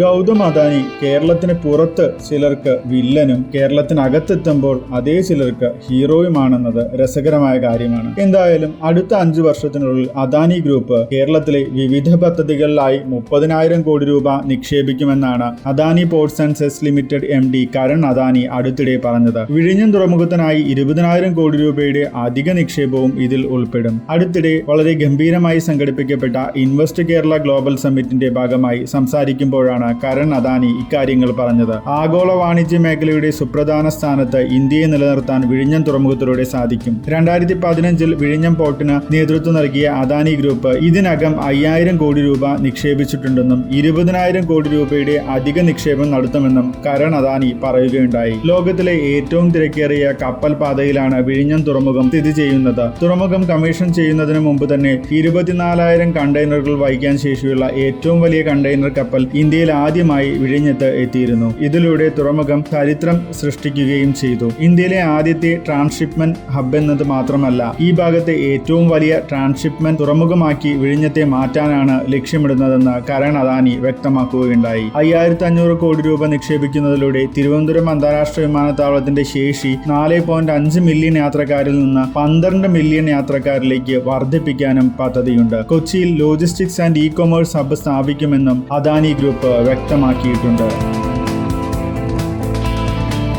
ഗൗതം അദാനി കേരളത്തിന് പുറത്ത് ചിലർക്ക് വില്ലനും കേരളത്തിനകത്തെത്തുമ്പോൾ അതേ ചിലർക്ക് ഹീറോയുമാണെന്നത് രസകരമായ കാര്യമാണ്. എന്തായാലും അടുത്ത അഞ്ചു വർഷത്തിനുള്ളിൽ അദാനി ഗ്രൂപ്പ് കേരളത്തിലെ വിവിധ പദ്ധതികളിലായി മുപ്പതിനായിരം കോടി രൂപ നിക്ഷേപിക്കുമെന്നാണ് Adani ports and SEZ limited M D Karan Adani അടുത്തിടെ പറഞ്ഞത്. വിഴിഞ്ഞം തുറമുഖത്തിനായി ഇരുപതിനായിരം കോടി രൂപയുടെ അധിക നിക്ഷേപവും ഇതിൽ ഉൾപ്പെടും. അടുത്തിടെ വളരെ ഗംഭീരമായി സംഘടിപ്പിക്കപ്പെട്ട ഇൻവെസ്റ്റ് കേരള ഗ്ലോബൽ സമ്മിറ്റിന്റെ ഭാഗമായി സംസാരിക്കുമ്പോഴാണ് കരൺ അദാനി ഇക്കാര്യങ്ങൾ പറഞ്ഞത്. ആഗോള വാണിജ്യ മേഖലയുടെ സുപ്രധാന സ്ഥാനത്ത് ഇന്ത്യയെ നിലനിർത്താൻ വിഴിഞ്ഞം തുറമുഖത്തിലൂടെ സാധിക്കും. രണ്ടായിരത്തി പതിനഞ്ചിൽ വിഴിഞ്ഞം പോർട്ടിന് നേതൃത്വം നൽകിയ അദാനി ഗ്രൂപ്പ് ഇതിനകം അയ്യായിരം കോടി രൂപ നിക്ഷേപിച്ചിട്ടുണ്ടെന്നും ഇരുപതിനായിരം കോടി രൂപയുടെ അധിക നിക്ഷേപം നടത്തുമെന്നും കരൺ അദാനി പറയുകയുണ്ടായി. ലോകത്തിലെ ഏറ്റവും തിരക്കേറിയ കപ്പൽ പാതയിലാണ് വിഴിഞ്ഞം തുറമുഖം സ്ഥിതി ചെയ്യുന്നത്. തുറമുഖം കമ്മീഷൻ ചെയ്യുന്നതിന് മുമ്പ് തന്നെ ഇരുപത്തിനാലായിരം കണ്ടെയ്നറുകൾ വഹിക്കാൻ ശേഷിയുള്ള ഏറ്റവും വലിയ കണ്ടെയ്നർ കപ്പൽ ഇന്ത്യയിൽ ആദ്യമായി വിഴിഞ്ഞത്ത് എത്തിയിരുന്നു. ഇതിലൂടെ തുറമുഖം ചരിത്രം സൃഷ്ടിക്കുകയും ചെയ്തു. ഇന്ത്യയിലെ ആദ്യത്തെ ട്രാൻസ്ഷിപ്മെന്റ് ഹബ് എന്നത് മാത്രമല്ല ഈ ഭാഗത്തെ ഏറ്റവും വലിയ ട്രാൻസ്ഷിപ്മെന്റ് തുറമുഖമാക്കി വിഴിഞ്ഞത്തെ മാറ്റാനാണ് ലക്ഷ്യമിടുന്നതെന്ന് കരൺ അദാനി വ്യക്തമാക്കുകയുണ്ടായി. അയ്യായിരത്തി അഞ്ഞൂറ് കോടി രൂപ നിക്ഷേപിക്കുന്നതിലൂടെ തിരുവനന്തപുരം അന്താരാഷ്ട്ര വിമാനത്താവളത്തിന്റെ ശേഷി നാല് പോയിന്റ് അഞ്ച് മില്യൺ യാത്രക്കാരിൽ നിന്ന് പന്ത്രണ്ട് മില്യൺ യാത്രക്കാരിലേക്ക് വർദ്ധിപ്പിക്കാനും പദ്ധതിയുണ്ട്. കൊച്ചിയിൽ logistics and e commerce hub സ്ഥാപിക്കുമെന്നും അദാനി ഗ്രൂപ്പ് വ്യക്തമാക്കിയിട്ടുണ്ട്.